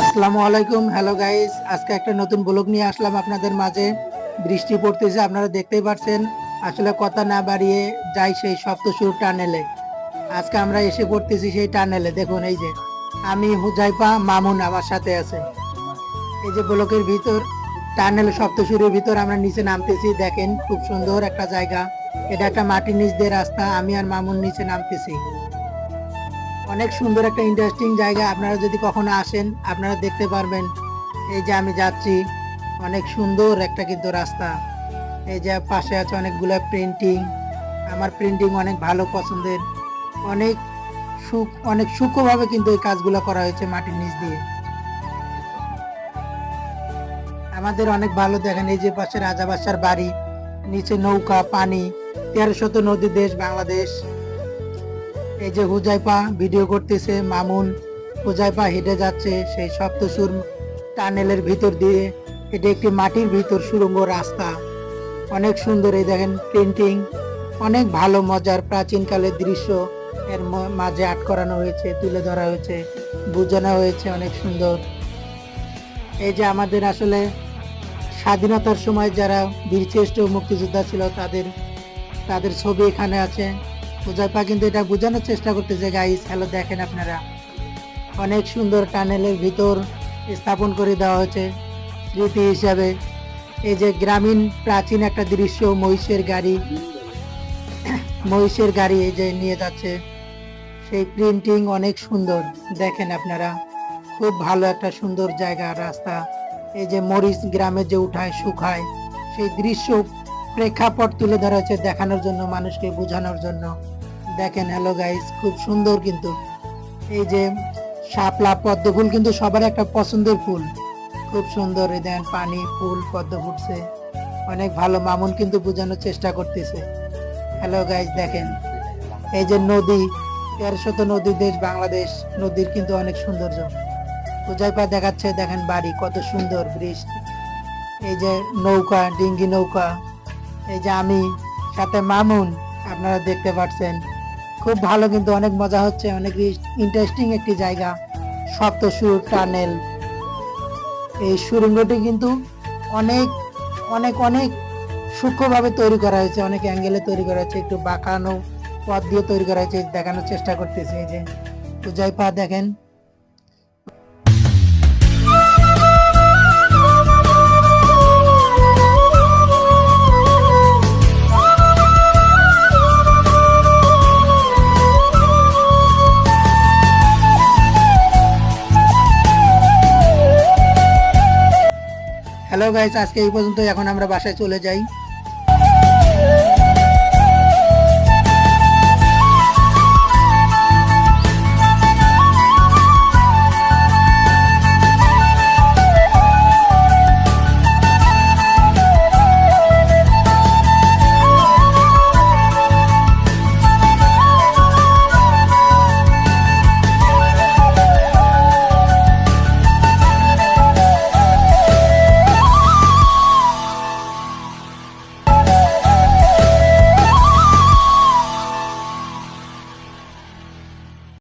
আসসালামু আলাইকুম hello guys আজকে একটা নতুন ব্লগ নিয়ে আসলাম আপনাদের মাঝে। বৃষ্টি পড়তেছে, আপনারা দেখতেই পাচ্ছেন আসলে কথা না বাড়িয়ে যাই সেই সপ্তসুর টানেলে। আজকে আমরা এসে পড়তেছি সেই টানেলে, দেখুন এই যে। আমি হুজাইপা মামুন আমার সাথে আছে। এই যে ব্লকের ভিতর, টানেল সপ্তসুরের ভিতর আমরা নিচে নামতেছি, দেখেন খুব সুন্দর একটা জায়গা। এটা একটা মাটির নিচ দিয়ে রাস্তা, আমি আর মামুন নিচে নামতেছি। অনেক সুন্দর একটা ইন্টারেস্টিং জায়গা। আপনারা যদি কখনো আসেন, আপনারা দেখতে পারবেন। এই যে আমি যাচ্ছি, অনেক সুন্দর একটা কিন্তু রাস্তা। এই যে পাশে আছে অনেকগুলো প্রিন্টিং আমার প্রিন্টিং অনেক ভালো পছন্দের। অনেক সুখ, অনেক সূক্ষ্মভাবে কিন্তু এই কাজগুলো করা হয়েছে মাটির নিচ দিয়ে। আমাদের অনেক ভালো দেখেন, এই যে পাশে রাজাবাসার বাড়ি, নিচে নৌকা, পানি তেরো শত নদী দেশ, বাংলাদেশ। এই যে হুজাইপা ভিডিও করতেছে, মামুন হুজাইপা হেঁটে যাচ্ছে, সেই সপ্তসুর টানেলের ভিতর দিয়ে। এটি একটি মাটির ভিতর সুড়ঙ্গ রাস্তা। অনেক সুন্দর এই দেখেন পেন্টিং অনেক ভালো, মজার, প্রাচীনকালের দৃশ্য। এর মাঝে আট করানো হয়েছে, তুলে ধরা হয়েছে, বোঝানো হয়েছে অনেক সুন্দর। এই যে আমাদের আসলে স্বাধীনতার সময় যারা বীরশ্রেষ্ঠ মুক্তিযোদ্ধা ছিল, তাদের তাদের ছবি এখানে আছে। হুজাইপা কিন্তু এটা বোঝানোর চেষ্টা করতেছে গাইস হ্যালো দেখেন আপনারা। অনেক সুন্দর টানেলের ভিতর স্থাপন করে দেওয়া হয়েছে, স্মৃতি হিসাবে। এই যে গ্রামীণ প্রাচীন একটা দৃশ্য, মহিষের গাড়ি। মহিষের গাড়ি এই যে নিয়ে যাচ্ছে। সেই প্রিন্টিং অনেক সুন্দর, দেখেন আপনারা। খুব ভালো একটা সুন্দর জায়গা, রাস্তা। এই যে মরিচ গ্রামে যে উঠায়, শুকায়, সেই দৃশ্য প্রেক্ষাপট তুলে ধরা হয়েছে দেখানোর জন্য, মানুষকে বোঝানোর জন্য। দেখেন হ্যালো গাইস খুব সুন্দর কিন্তু। এই যে শাপলা পদ্ম ফুল কিন্তু সবার একটা পছন্দের ফুল। খুব সুন্দর, এই দেখেন, পানি, ফুল, পদ্ম ফুটছে। অনেক ভালো, মামুন কিন্তু বোঝানোর চেষ্টা করতেছে। হ্যালো গাইস দেখেন, এই যে নদী তেরো শত নদী দেশ, বাংলাদেশ নদীর কিন্তু অনেক সৌন্দর্য। পূজাইপা দেখাচ্ছে, দেখেন বাড়ি, কত সুন্দর বৃষ্টি। এই যে নৌকা, ডিঙ্গি নৌকা এই যে আমি, সাথে মামুন, আপনারা দেখতে পাচ্ছেন। খুব ভালো কিন্তু অনেক মজা হচ্ছে, অনেক ইন্টারেস্টিং একটি জায়গা, সপ্তসুর টানেল। এই সুরঙ্গটি কিন্তু অনেক অনেক অনেক সূক্ষ্মভাবে তৈরি করা হয়েছে, অনেক অ্যাঙ্গেলে তৈরি করা হয়েছে, একটু বাঁকানো পথ দিয়ে তৈরি করা হয়েছে, দেখানোর চেষ্টা করতেছে এই যে। পূজাই পা দেখেন হ্যালো গাইস আজকে এই পর্যন্ত এখন আমরা বাসায় চলে যাই।